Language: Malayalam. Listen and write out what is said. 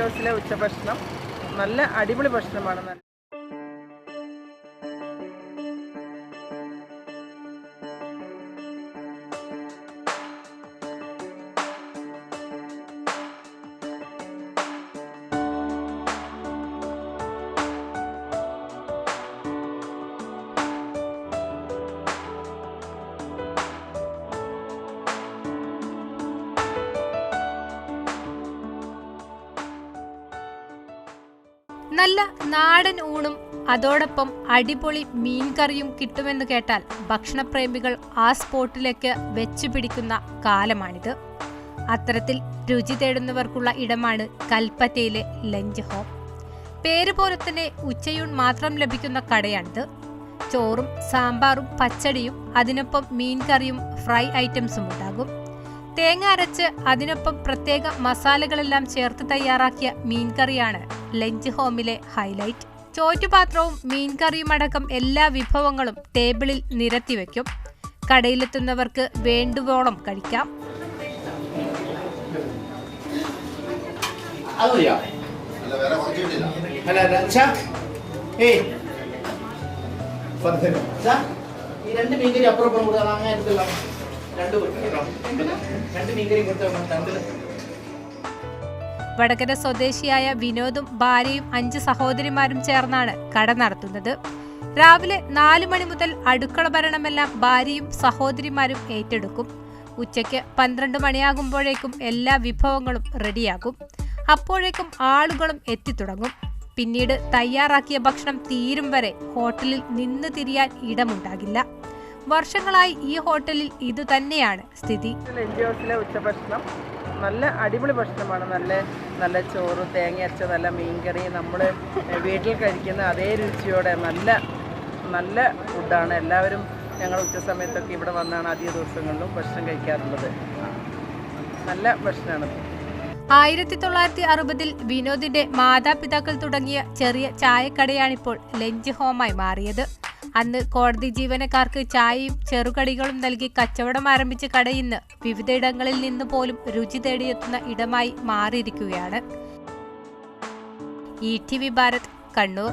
ഹൗസിലെ ഉച്ചഭക്ഷണം. നല്ല അടിപൊളി ഭക്ഷണമാണ്. നല്ല നാടൻ ഊണും അതോടൊപ്പം അടിപൊളി മീൻകറിയും കിട്ടുമെന്ന് കേട്ടാൽ ഭക്ഷണപ്രേമികൾ ആ സ്പോട്ടിലേക്ക് വെച്ചു പിടിക്കുന്ന കാലമാണിത്. അത്തരത്തിൽ രുചി തേടുന്നവർക്കുള്ള ഇടമാണ് കൽപ്പറ്റയിലെ ലഞ്ച് ഹോം. പേര് പോലെ തന്നെ ഉച്ചയൂൺ മാത്രം ലഭിക്കുന്ന കടയാണിത്. ചോറും സാമ്പാറും പച്ചടിയും അതിനൊപ്പം മീൻകറിയും ഫ്രൈ ഐറ്റംസും ഉണ്ടാകും. തേങ്ങ അരച്ച് അതിനൊപ്പം പ്രത്യേക മസാലകളെല്ലാം ചേർത്ത് തയ്യാറാക്കിയ മീൻകറിയാണ് ലഞ്ച് ഹോമിലെ ഹൈലൈറ്റ്. ചോറ്റുപാത്രവും മീൻകറിയും അടക്കം എല്ലാ വിഭവങ്ങളും ടേബിളിൽ നിരത്തി നിരത്തിവെക്കും കടയിലെത്തുന്നവർക്ക് വേണ്ടുവോളം കഴിക്കാം. രണ്ട് മീൻകറി അപ്പുറം കൊടുത്താൽ അങ്ങനെ രണ്ട് രണ്ട് മീൻകറി കൊടുത്താൽ രണ്ടിൽ വടകര സ്വദേശിയായ വിനോദും ഭാര്യയും അഞ്ച് സഹോദരിമാരും ചേർന്നാണ് കട നടത്തുന്നത്. രാവിലെ നാലു മണി മുതൽ അടുക്കള ഭരണമെല്ലാം ഭാര്യയും സഹോദരിമാരും ഏറ്റെടുക്കും. ഉച്ചയ്ക്ക് പന്ത്രണ്ട് മണിയാകുമ്പോഴേക്കും എല്ലാ വിഭവങ്ങളും റെഡിയാകും. അപ്പോഴേക്കും ആളുകളും എത്തിത്തുടങ്ങും. പിന്നീട് തയ്യാറാക്കിയ ഭക്ഷണം തീരും വരെ ഹോട്ടലിൽ നിന്ന് തിരിയാൻ ഇടമുണ്ടാകില്ല. വർഷങ്ങളായി ഈ ഹോട്ടലിൽ ഇതുതന്നെയാണ് സ്ഥിതി. നല്ല അടിപൊളി ഭക്ഷണമാണ്. നല്ല നല്ല ചോറ് തേങ്ങ അരച്ച നല്ല മീൻകറി. നമ്മൾ വീട്ടിൽ കഴിക്കുന്ന അതേ രുചിയോടെ നല്ല നല്ല ഫുഡാണ് എല്ലാവരും ഞങ്ങൾ ഉച്ച സമയത്തൊക്കെ ഇവിടെ വന്നാണ് അധിക ദിവസങ്ങളിലും ഭക്ഷണം കഴിക്കാറുള്ളത്. നല്ല ഭക്ഷണമാണ് ആയിരത്തി തൊള്ളായിരത്തി അറുപതിൽ വിനോദിന്റെ മാതാപിതാക്കൾ തുടങ്ങിയ ചെറിയ ചായക്കടയാണിപ്പോൾ ലഞ്ച് ഹോമായി മാറിയത്. അന്ന് കോടതി ജീവനക്കാർക്ക് ചായയും ചെറുകടികളും നൽകി കച്ചവടം ആരംഭിച്ച കടയിന്ന് വിവിധയിടങ്ങളിൽ നിന്ന് പോലും രുചി തേടിയെത്തുന്ന ഇടമായി മാറിയിരിക്കുകയാണ്. E T V Bharat Kannur.